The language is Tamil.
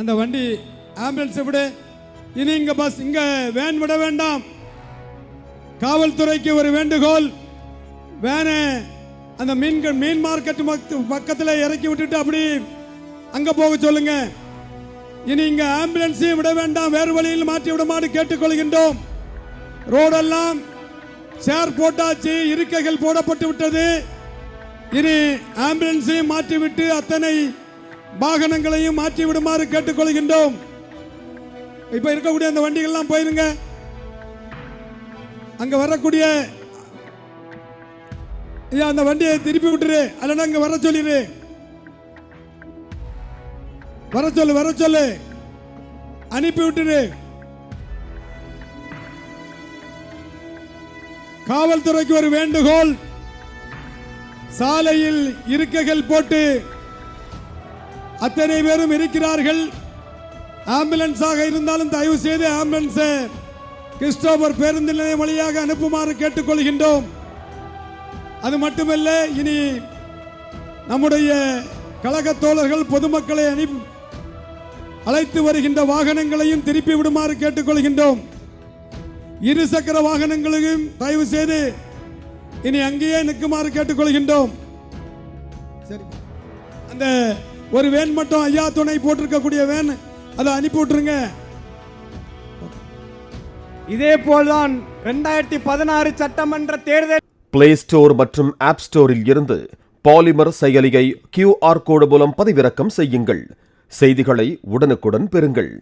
அந்த வண்டி ஆம்புலன்ஸை விடு. இனி இங்கே பஸ் இங்கே வேன் விட வேண்டாம். காவல்துறைக்கு ஒரு வேண்டுகோள். வேனை அந்த மீன் மீன் மார்க்கெட் பக்கத்தில் இறக்கி விட்டுட்டு அப்படி அங்கே போக சொல்லுங்க. இனி இங்கே ஆம்புலன்ஸையும் விட வேண்டாம். வேறு வழியில் மாற்றி விடுமாறு கேட்டுக்கொள்கின்றோம். ரோடெல்லாம் சேர் போட்டாச்சு இருக்கைகள் போடப்பட்டு விட்டது. இனி ஆம்புலன்ஸையும் மாற்றிவிட்டு அத்தனை வாகனங்களையும் மாற்றி விடுமாறு கேட்டுக்கொள்கின்றோம். இப்ப இருக்கக்கூடிய அந்த வண்டிகள்லாம் போயிருங்க. அங்க வரக்கூடிய அந்த வண்டியை திருப்பி விட்டுரு. அல்லனா அங்க வர சொல்லிடு வர சொல்லு வர சொல்லு. அனுப்பி விட்டுரு. காவல்துறைக்கு ஒரு வேண்டுகோள். சாலையில் இருக்கைகள் போட்டு அத்தனை பேரும் இருக்கிறார்கள். ஆம்புலன்ஸாக இருந்தாலும் தயவு செய்து ஆம்புலன்ஸ் கிறிஸ்டோபர் பேருந்து நிலையம் வழியாக அனுப்புமாறு கேட்டுக்கொள்கின்றோம். அது மட்டுமல்ல இனி நம்முடைய கழக தோழர்கள் பொதுமக்களை அனுப்பி அழைத்து வருகின்ற வாகனங்களையும் திருப்பி விடுமாறு கேட்டுக்கொள்கின்றோம். இருசக்கர வாகனங்களையும் தயவு செய்து இனி அங்கேயே நிற்குமாறு கேட்டுக்கொள்கின்றோம். சரி. அந்த ஒரு வேன் மட்டும் ஐயா துணை போட்டிருக்கக்கூடிய வேன் அதை அனுப்பி விட்டுருங்க. இதே போல்தான் ரெண்டாயிரத்தி பதினாறு சட்டமன்ற தேர்தல் பிளே ஸ்டோர் மற்றும் ஆப் ஸ்டோரில் இருந்து பாலிமர் செயலியை கியூஆர் கோடு மூலம் பதிவிறக்கம் செய்யுங்கள். செய்திகளை உடனுக்குடன் பெறுங்கள்.